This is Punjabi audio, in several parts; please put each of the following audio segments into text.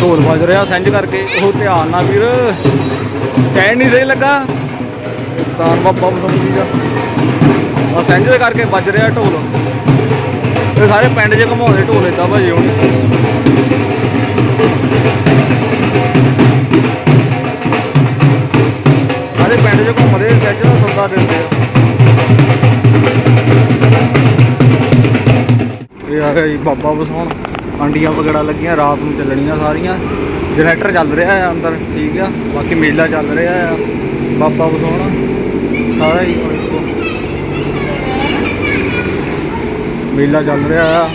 ਢੋਲ ਵੱਜ ਰਿਹਾ ਸਿੰਜ ਕਰਕੇ। ਉਹ ਧਿਆਨ ਨਾਲ ਵੀਰ। ਸਟੈਂਡ ਨਹੀਂ ਸਹੀ ਲੱਗਾ। ਸਤਾਨ ਬਾਬਾ ਬਸੰਤੀ ਦਾ। ਆ ਸਿੰਜ ਦੇ ਕਰਕੇ ਵੱਜ ਰਿਹਾ ਢੋਲ। ਤੇ ਸਾਰੇ ਪਿੰਡ 'ਚ ਘਮਾਉਂਦੇ ਢੋਲ ਏਦਾਂ ਭਾਜੀ ਹੁਣ। ਸਾਰੇ ਪਿੰਡ 'ਚ ਘੁੰਮਦੇ ਸਿੰਜ ਦਾ ਸੌਦਾ ਦਿੰਦੇ ਆ। ਇਹ ਆ ਗਿਆ ਜੀ ਬਾਬਾ ਬਸਾਉਣ ਆਂਡੀਆਂ ਵਗੈਰਾ ਲੱਗੀਆਂ, ਰਾਤ ਨੂੰ ਚੱਲਣੀਆਂ ਸਾਰੀਆਂ। ਜਨਰੇਟਰ ਚੱਲ ਰਿਹਾ ਆ ਅੰਦਰ, ਠੀਕ ਆ। ਬਾਕੀ ਮੇਲਾ ਚੱਲ ਰਿਹਾ ਆ। ਬਾਬਾ ਬਸਾਉਣ ਸਾਰਾ ਹੀ ਮੇਲਾ ਚੱਲ ਰਿਹਾ ਆ।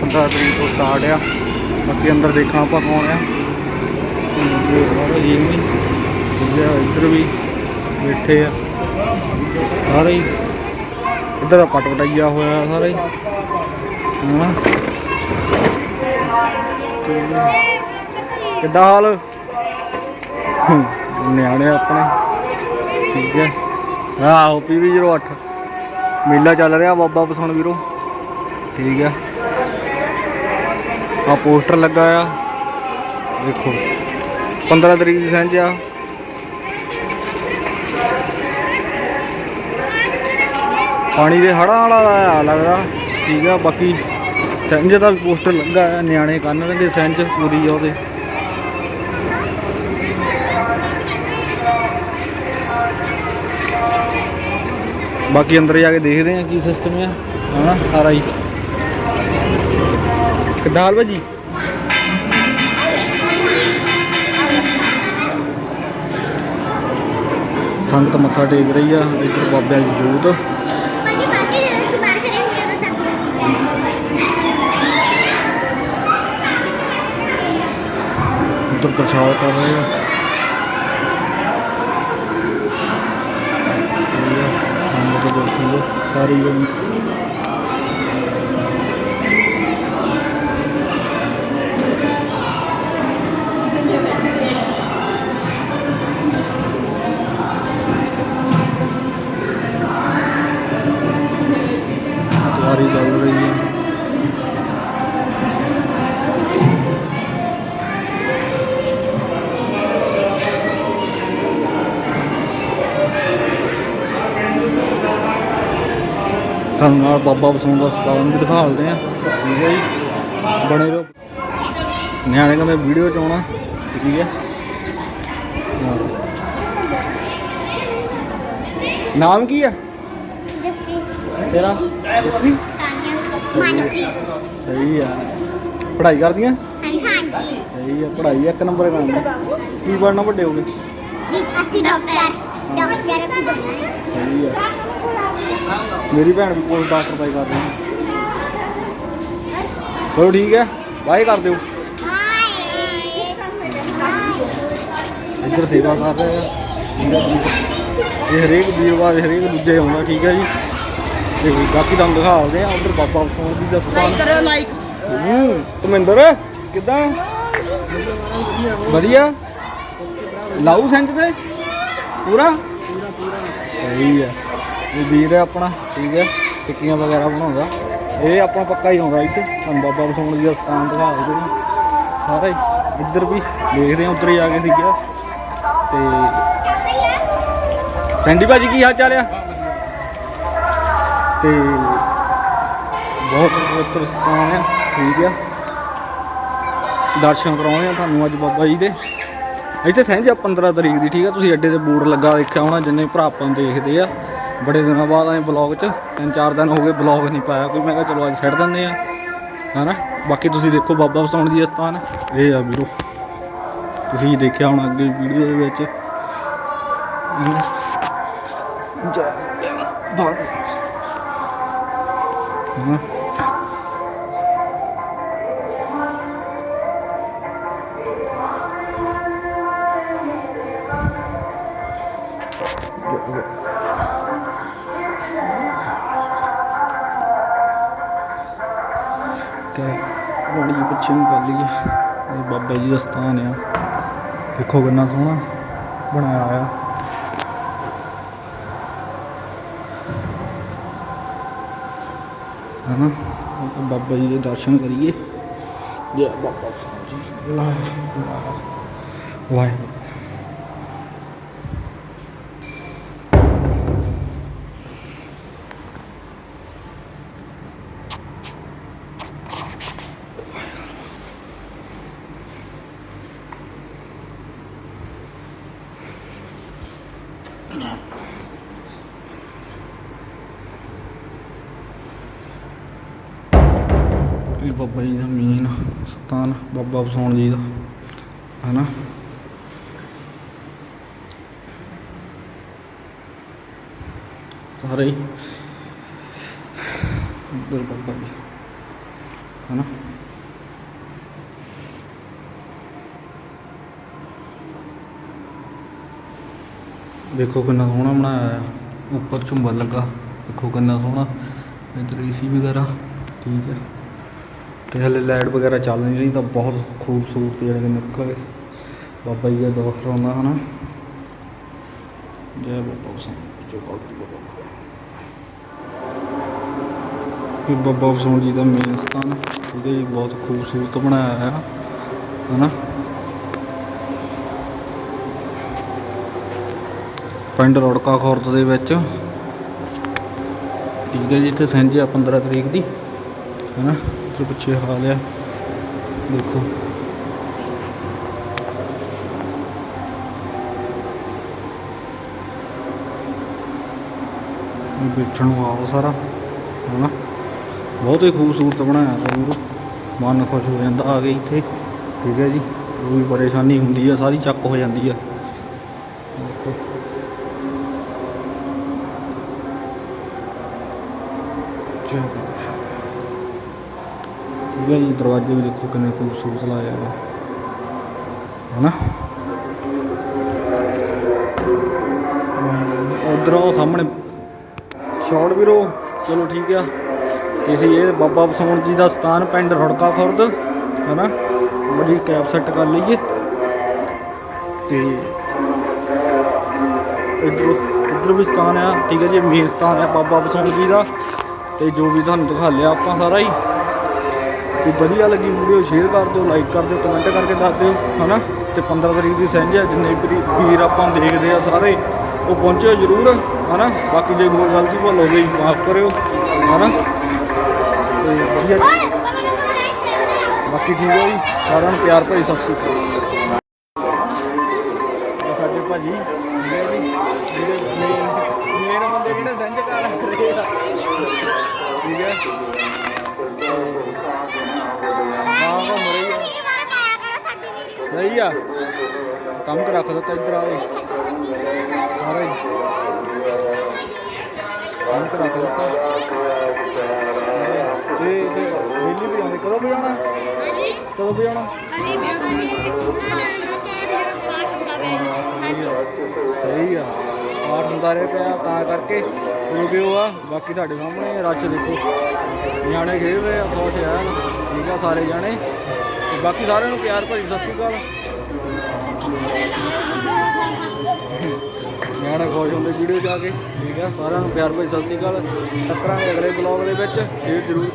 15 ਤਰੀਕ ਤੋਂ ਸਟਾਰਟ ਆ। ਬਾਕੀ ਅੰਦਰ ਦੇਖਣਾ ਆਪਾਂ ਕੌਣ ਆ। ਇਹ ਵੀ ਇੱਧਰ ਵੀ ਬੈਠੇ ਆ। ਸਾਰੇ ਇੱਧਰ ਦਾ ਪਟ ਪਟਾਈਆ ਹੋਇਆ ਸਾਰੇ ਹਾਂ। ਕਿੱਦਾਂ ਹਾਲ? ਨਿਆਣੇ ਆਪਣੇ। ਠੀਕ ਹੈ। ਆਹੋ ਪੀਵੀ 08 ਮੇਲਾ ਚੱਲ ਰਿਹਾ ਬਾਬਾ ਬਸਣ ਵੀਰੋ। ਠੀਕ ਹੈ। ਆ ਪੋਸਟਰ ਲੱਗਾ ਆ। ਦੇਖੋ 15 ਤਰੀਕ ਦੀ ਸਾਂਝ ਆ। ਪਾਣੀ ਦੇ ਹੜਾਂ ਵਾਲਾ ਆ, ਲੱਗਦਾ। ਠੀਕ ਆ, ਬਾਕੀ ਸਿੰਜ ਦਾ ਵੀ ਪੋਸਟਰ ਲੱਗਾ ਹੈ ਨਿਆਣੇ ਕੰਨਣਗੇ ਸਿੰਜ ਪੂਰੀ ਆ ਉਹਦੇ। ਬਾਕੀ ਅੰਦਰ ਜਾ ਕੇ ਦੇਖਦੇ ਆ ਕੀ ਸਿਸਟਮ ਆ, ਹਨਾ ਸਾਰਾ ਹੀ ਕਿੱਦਾਂ ਭਾਜੀ? ਸੰਗਤ ਮੱਥਾ ਟੇਕ ਰਹੀ ਆ, ਇੱਧਰ ਬਾਬਿਆਂ ਦੀ ਜੋਤ ਬਾਕੀ ਬਾਕੀ ਜਦੋਂ ਅਸੀਂ ਬਾਹਰ ਖੜੇ ਹੁੰਦੇ ਤਾਂ ਸਭ ਉੱਧਰ ਪ੍ਰਸ਼ਾਦ ਕਰ ਰਹੇ ਆ। ਇਹ ਆ, ਸਾਰੀ ਜਣੀ ਤੁਹਾਨੂੰ ਨਾਲ ਬਾਬਾ ਬਸੋਂ ਦਾ ਸਥਾਨ ਵੀ ਦਿਖਾ ਦਿੰਦੇ ਆ। ਠੀਕ ਹੈ ਜੀ। ਬਣੇ ਰਹੋ। ਨਿਆਣੇ ਕਹਿੰਦੇ ਵੀਡੀਓ ਚ ਆਉਣਾ। ਠੀਕ ਹੈ। ਹਾਂ। ਨਾਮ ਕੀ ਆ? ਜੱਸੀ। ਤੇਰਾ? ਸਹੀ ਆ। ਪੜ੍ਹਾਈ ਕਰਦੀਆਂ ਹਾਂਜੀ ਸਹੀ ਆ। ਪੜ੍ਹਾਈ ਇੱਕ ਨੰਬਰ ਕਰਨੀ ਕੀ ਬਣਨਾ ਵੱਡੇ ਹੋ ਗਏ ਜੀ ਅਸੀਂ ਡਾਕਟਰ। ਡਾਕਟਰ ਅਸੀਂ ਬਣਨਾ ਹੈ। ਸਹੀ ਆ। ਮੇਰੀ ਭੈਣ ਵੀ ਕੋਲ ਡਾਕਟਰ ਦਾ ਹੀ ਕਰ ਰਹੀ ਹੈ। ਚਲੋ ਠੀਕ ਹੈ? ਬਾਏ ਕਰ ਦਿਓ। ਇੱਧਰ ਸੇਵਾ ਕਰ ਰਹੇ ਆ ਠੀਕ ਹੈ ਜੀ ਇਹ ਹਰੇਕ ਵੀਰਵਾਰ ਹਰੇਕ ਦੂਜੇ ਆਉਂਦਾ ਠੀਕ ਹੈ ਜੀ। ਤੇ ਬਾਕੀ ਤੁਹਾਨੂੰ ਦਿਖਾਉਂਦੇ ਆ ਉਧਰ ਬਾਬਾ ਫੋਨ ਦੀ ਦਸਤਾਨ। ਕਰਿਓ ਲਾਈਕ। ਹੂੰ ਧਰਮਿੰਦਰ ਕਿੱਦਾਂ? ਵਧੀਆ? ਲਾਊ ਸੈਂਟ ਤੇ? ਪੂਰਾ? ਸਹੀ ਹੈ। ਇਹ ਵੀਰ ਹੈ ਆਪਣਾ, ਠੀਕ ਹੈ, ਟਿੱਕੀਆਂ ਵਗੈਰਾ ਬਣਾਉਂਦਾ। ਇਹ ਆਪਣਾ ਪੱਕਾ ਹੀ ਆਉਂਦਾ ਇੱਥੇ, ਤੁਹਾਨੂੰ ਬਾਬਾ ਬਸੋਣ ਦੀ ਸਥਾਨ ਦਿਖਾ ਦਿੰਦੇ ਨੇ ਸਾਰੇ ਇੱਧਰ ਵੀ ਦੇਖਦੇ ਆ, ਉੱਧਰ ਹੀ ਆ ਕੇ ਸੀਗਾ। ਤੇ ਸੈਂਡੀ ਭਾਜੀ, ਕੀ ਹਾਲ ਚਾਲ ਆ? ਤੇ ਬਹੁਤ ਪਵਿੱਤਰ ਸਥਾਨ ਆ, ਠੀਕ ਆ। ਦਰਸ਼ਨ ਕਰਾਉਣੇ ਆ ਤੁਹਾਨੂੰ ਅੱਜ ਬਾਬਾ ਜੀ ਦੇ। ਇੱਥੇ ਸਹਿਜ ਆ 15 ਤਰੀਕ ਦੀ, ਠੀਕ ਆ। ਤੁਸੀਂ ਅੱਡੇ ਤੇ ਬੋਰਡ ਲੱਗਾ ਦੇਖਿਆ ਹੋਣਾ, ਜਿੰਨੇ ਭਰਾ ਆਪਾਂ ਨੂੰ ਦੇਖਦੇ ਆ। ਬੜੇ ਦਿਨਾਂ ਬਾਅਦ ਆਏ ਬਲੌਗ 'ਚ। ਤਿੰਨ ਚਾਰ ਦਿਨ ਹੋ ਗਏ ਬਲੌਗ ਨਹੀਂ ਪਾਇਆ ਕੋਈ। ਮੈਂ ਕਿਹਾ ਚਲੋ ਅੱਜ ਛੱਡ ਦਿੰਦੇ ਆ ਹਨਾ? ਬਾਕੀ ਤੁਸੀਂ ਦੇਖੋ ਬਾਬਾ ਵਸਾਉਣ ਦੀ ਸਥਾਨ ਇਹ ਆ ਵੀਰੋ। ਤੁਸੀਂ ਦੇਖਿਆ ਹੋਣਾ ਅੱਗੇ ਵੀਡੀਓ ਦੇ ਵਿੱਚ। ਜੈ ਬਾਬਾ ਕਿ ਬੜੀ ਜਿਹੀ ਪਿੱਛੇ ਨੂੰ ਕਰ ਲਈਏ ਇਹ ਬਾਬਾ ਜੀ ਦਾ ਸਥਾਨ ਆ ਦੇਖੋ ਕਿੰਨਾ ਸੋਹਣਾ ਬਣਾਇਆ ਆ ਹਨਾ ਉਹ ਬਾਬਾ ਜੀ ਦੇ ਦਰਸ਼ਨ ਕਰੀਏ ਜੈ ਬਾਬਾ ਸਾਹਿਬ ਜੀ ਲਾ ਲਾ ਵਾਹਿਗੁਰੂ ਇਹ ਬਾਬਾ ਜੀ ਦਾ ਮੇਨ ਸਥਾਨ, ਬਾਬਾ ਵਸਾਉਣ ਜੀ ਦਾ, ਹੈਨਾ? ਸਾਰੇ ਹੀ ਇੱਧਰ ਬਾਬਾ ਜੀ, ਹੈਨਾ? ਦੇਖੋ ਕਿੰਨਾ ਸੋਹਣਾ ਬਣਾਇਆ ਆ ਉੱਪਰ ਝੁੰਬਾ ਲੱਗਾ। ਦੇਖੋ ਕਿੰਨਾ ਸੋਹਣਾ। ਇੱਧਰ ਏਸੀ ਵਗੈਰਾ, ਠੀਕ ਹੈ। ਤੇ ਹਲੇ ਲਾਈਟ ਵਗੈਰਾ ਚੱਲ ਨਹੀਂ ਰਹੀ ਤਾਂ ਬਹੁਤ ਖੂਬਸੂਰਤ ਜਿਹੜੇ ਕਿ ਨਿਕਲ ਗਏ। ਬਾਬਾ ਜੀ ਦਾ ਦਵਾਖਰ ਆਉਂਦਾ ਹਨਾ। ਜੈ ਬਾਬਾ ਵਸਾਂ ਜੋ ਭਗਤੀ ਬਾਬਾ। ਇਹ ਬਾਬਾ ਵਸਾਂ ਜੀ ਦਾ ਮੇਨ ਸਥਾਨ ਠੀਕ ਹੈ ਜੀ ਬਹੁਤ ਖੂਬਸੂਰਤ ਬਣਾਇਆ ਹੈ ਹਨਾ। ਪਿੰਡ ਰੋੜਕਾ ਖੁਰਦ ਦੇ ਵਿੱਚ। ਠੀਕ ਹੈ ਜੀ, ਇੱਥੇ ਸੰਜੇ ਆ 15 ਤਰੀਕ ਦੀ, ਹੈਨਾ। ਤੇ ਪਿੱਛੇ ਹਾਲ ਆ ਦੇਖੋ। ਬੈਠਣ ਨੂੰ ਆਓ ਸਾਰਾ, ਹੈਨਾ? ਬਹੁਤ ਹੀ ਖੂਬਸੂਰਤ ਬਣਾਇਆ ਜ਼ਰੂਰ ਮਨ ਖੁਸ਼ ਹੋ ਜਾਂਦਾ, ਆ ਗਏ ਇੱਥੇ। ਠੀਕ ਹੈ ਜੀ। ਕੋਈ ਪਰੇਸ਼ਾਨੀ ਹੁੰਦੀ ਆ, ਸਾਰੀ ਚੱਕ ਹੋ ਜਾਂਦੀ ਆ। ਦੇਖੋ। ਚਲੋ। ਠੀਕ ਹੈ ਜੀ ਦਰਵਾਜ਼ੇ ਵੀ ਦੇਖੋ ਕਿੰਨੇ ਖੂਬਸੂਰਤ ਲਾਏ ਆ। ਹਨਾ? ਉਧਰ ਉਹ ਸਾਹਮਣੇ ਸ਼ਾਰਟ ਵੀਰੋ, ਚਲੋ ਠੀਕ ਆ। ਤੇ ਅਸੀਂ ਇਹ ਬਾਬਾ ਬਸੌਣ ਜੀ ਦਾ ਸਥਾਨ, ਪਿੰਡ ਰੁੜਕਾ ਖੁਰਦ, ਹਨਾ? ਬੜੀ ਕੈਬ ਸੈੱਟ ਕਰ ਲਈਏ। ਤੇ ਇੱਧਰ ਇੱਧਰ ਵੀ ਸਥਾਨ ਆ, ਠੀਕ ਹੈ ਜੀ, ਮੇਨ ਸਥਾਨ ਆ ਬਾਬਾ ਬਸੌਣ ਜੀ ਦਾ। ਤੇ ਜੋ ਵੀ ਤੁਹਾਨੂੰ ਦਿਖਾ ਲਿਆ ਆਪਾਂ ਸਾਰਾ ਹੀ। ਤੇ ਵਧੀਆ ਲੱਗੀ ਵੀਡੀਓ ਸ਼ੇਅਰ ਕਰ ਦਿਓ ਲਾਈਕ ਕਰ ਦਿਓ ਕਮੈਂਟ ਕਰਕੇ ਦੱਸ ਦਿਓ ਹਨਾ? ਤੇ 15 ਤਰੀਕ ਦੀ ਸਾਂਝ ਹੈ ਜਿੰਨੇ ਵੀ ਵੀਰ ਆਪਾਂ ਦੇਖਦੇ ਆ ਸਾਰੇ ਉਹ ਪਹੁੰਚਿਓ ਜਰੂਰ ਹਨਾ? ਬਾਕੀ ਜੇ ਕੋਈ ਗਲਤੀ ਭੁੱਲ ਹੋ ਗਈ ਮਾਫ ਕਰਿਓ ਹਨਾ? ਤੇ ਵਧੀਆ। ਬਾਕੀ ਠੀਕ ਹੈ ਜੀ ਸਾਰਿਆਂ ਨੂੰ ਪਿਆਰ ਭਰੀ ਸਤਿ ਸ਼੍ਰੀ ਅਕਾਲ। ਸਾਡੇ ਭਾਜੀ ਬੰਦੇ ਕਰ ਰਹੇ ਆ। ਠੀਕ ਹੈ? ਹਾਂ ਘੁੰਮ ਰਹੀ ਆ ਸਹੀ ਆ। ਕੰਮ ਕਰ ਰੱਖ ਦਿੱਤਾ ਇੱਧਰ ਆਵੇ ਸਾਰਾ। ਕੰਮ ਕਰ ਰੱਖ ਦਿੱਤਾ ਤੇ ਤੇ ਦਿੱਲੀ ਵੀ ਆਉਂਦੇ। ਕਦੋਂ ਵੀ ਆਉਣਾ ਕਦੋਂ ਵੀ ਆਉਣਾ ਸਹੀ ਆ। ਆਰ ਹੁੰਦਾ ਰਿਹਾ ਪਿਆ, ਤਾਂ ਕਰਕੇ ਰਿਵਿਊ ਆ। ਬਾਕੀ ਤੁਹਾਡੇ ਸਾਹਮਣੇ ਰੱਛ ਦੇਖੋ। ਨਿਆਣੇ ਖੇਡ ਰਹੇ ਆ, ਬਹੁਤ ਆ ਠੀਕ ਆ ਸਾਰੇ ਜਾਣੇ। ਬਾਕੀ ਸਾਰਿਆਂ ਨੂੰ ਪਿਆਰ ਭਰੀ ਸਤਿ ਸ਼੍ਰੀ ਅਕਾਲ। ਨਿਆਣੇ ਖੁਸ਼ ਹੁੰਦੇ ਵੀਡੀਓ ਜਾ ਕੇ। ਠੀਕ ਆ, ਸਾਰਿਆਂ ਨੂੰ ਪਿਆਰ ਭਰੀ ਸਤਿ ਸ਼੍ਰੀ ਅਕਾਲ। ਟੱਕਰਾਂਗੇ ਅਗਲੇ ਬਲੌਗ ਦੇ ਵਿੱਚ। ਸ਼ੇਅਰ ਜ਼ਰੂਰ